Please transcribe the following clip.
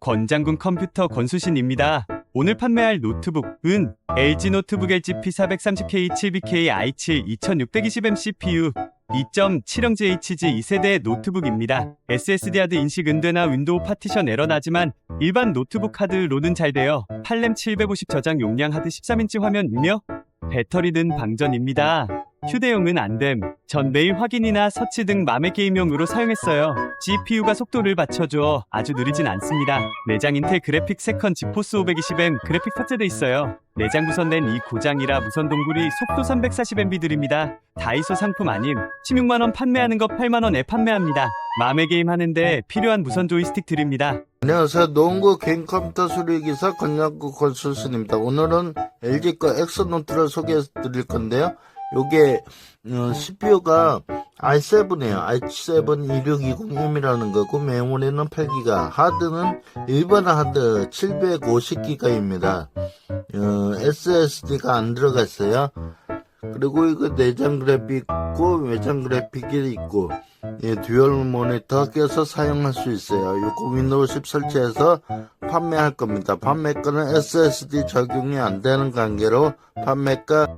권장군 컴퓨터 권수신입니다. 오늘 판매할 노트북은 LG 노트북 LG P430K 7BK i7 2620M CPU 2.7형제 HG 2세대 노트북입니다. SSD 하드 인식 은되나 윈도우 파티션 에러 나지만 일반 노트북 하드로는 잘 돼요. 8램 750 저장 용량 하드 13인치 화면이며 배터리는 방전입니다. 휴대용은 안됨. 전 매일 확인이나 서치 등 맘의 게임용으로 사용했어요. GPU가 속도를 받쳐줘 아주 느리진 않습니다. 내장 인텔 그래픽 세컨 지포스 520M 그래픽 탑재돼 있어요. 내장 무선 낸이 고장이라 무선 동굴이 속도 340MB 드립니다. 다이소 상품 아님 16만원 판매하는 거 8만원에 판매합니다. 맘의 게임 하는데 필요한 무선 조이스틱 드립니다. 안녕하세요. 노원구 개인 컴퓨터 수리기사 권양구 권순순입니다. 오늘은 LG 거 엑소노트를 소개해 드릴 건데요. 요게 어, CPU가 i7이에요. i7 2620M이라는 거고 메모리는 8기가, 하드는 일반 하드 750기가입니다. 어, SSD가 안 들어가 있어요. 그리고 이거 내장 그래픽 있고 외장 그래픽이 있고 예, 듀얼 모니터 껴서 사용할 수 있어요. 요거 윈도우 10 설치해서 판매할 겁니다. 판매가는 SSD 적용이 안 되는 관계로 판매가